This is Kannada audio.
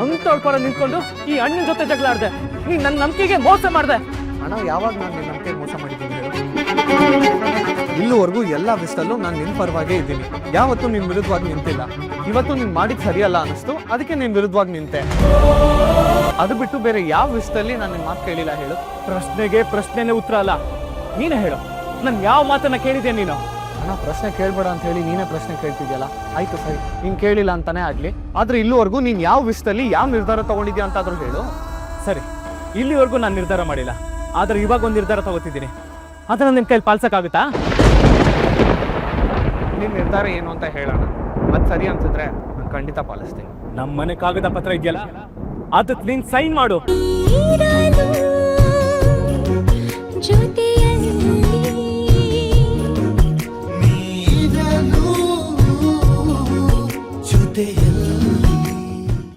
ಅಂತವ್ರ ಪರ ನಿಂತ್ಕೊಂಡು ಈ ಅಣ್ಣನ ಜೊತೆ ಜಗಳ ಆಡ್ದೆ. ನೀನ್ ನನ್ನ ನಂಬಿಕೆಗೆ ಮೋಸ ಮಾಡ್ದೆ. ಅಣ್ಣ ಯಾವಾಗ ನಾನು ನಿನ್ನ ನಂಬಿಕೆ ಮೋಸ ಮಾಡಿದ್ದೀನಿ ಇಲ್ಲಿವರೆಗೂ ಎಲ್ಲ ವಿಷಯದಲ್ಲೂ ನಾನು ನಿನ್ನ ಪರವಾಗೇ ಇದ್ದೀನಿ. ಯಾವತ್ತೂ ನಿನ್ನ ವಿರುದ್ಧವಾಗಿ ನಿಂತಿಲ್ಲ. ಇವತ್ತು ನೀನು ಮಾಡಿದ್ದು ಸರಿಯಲ್ಲ ಅನಿಸ್ತು ಅದಕ್ಕೆ ನಿನ್ನ ವಿರುದ್ಧವಾಗಿ ನಿಂತೆ. ಅದು ಬಿಟ್ಟು ಬೇರೆ ಯಾವ ವಿಷಯದಲ್ಲಿ ನಾನು ನಿನ್ನ ಮಾತು ಕೇಳಿಲ್ಲ ಹೇಳು. ಪ್ರಶ್ನೆಗೆ ಪ್ರಶ್ನೆನೇ ಉತ್ತರ ಅಲ್ಲ. ನೀನೇ ಹೇಳು. ನಾನು ಯಾವ ಮಾತನ್ನ ಕೇಳಿದ್ದೆ ನೀನು? ಅಣ್ಣ ಪ್ರಶ್ನೆ ಕೇಳ್ಬೇಡ ಅಂತ ಹೇಳಿ ನೀನೇ ಪ್ರಶ್ನೆ ಕೇಳ್ತಿದ್ಯಲ್ಲ? ಆಯ್ತು ಸರಿ. ನೀನ್ ಕೇಳಿಲ್ಲ ಅಂತಾನೆ ಆಗ್ಲಿ. ಆದ್ರೆ ಇಲ್ಲಿವರೆಗೂ ನೀನ್ ಯಾವ ವಿಷಯದಲ್ಲಿ ಯಾವ ನಿರ್ಧಾರ ತಗೊಂಡಿದ್ಯಾ ಅಂತಾದ್ರೂ ಹೇಳು. ಸರಿ. ಇಲ್ಲಿವರೆಗೂ ನಾನು ನಿರ್ಧಾರ ಮಾಡಿಲ್ಲ. ಆದ್ರೆ ಇವಾಗ ಒಂದು ನಿರ್ಧಾರ ತಗೋತಿದ್ದೀನಿ. ಅದನ್ನ ನಿನ್ ಕೈಲಿ ಪಾಲ್ಸಕ್ಕಾಗುತ್ತಾ? ನಿನ್ ನಿರ್ಧಾರ ಏನು ಅಂತ ಹೇಳೋಣ ಮತ್ ಸರಿ ಅನ್ಸಿದ್ರೆ ನಾನು ಖಂಡಿತ ಪಾಲಿಸ್ತೀನಿ. ನಮ್ಮ ಮನೆ ಕಾಗದ ಪತ್ರ ಇದೆಯಲ್ಲ? ಅದಕ್ಕೆ ನೀನ್ ಸೈನ್ ಮಾಡು. day.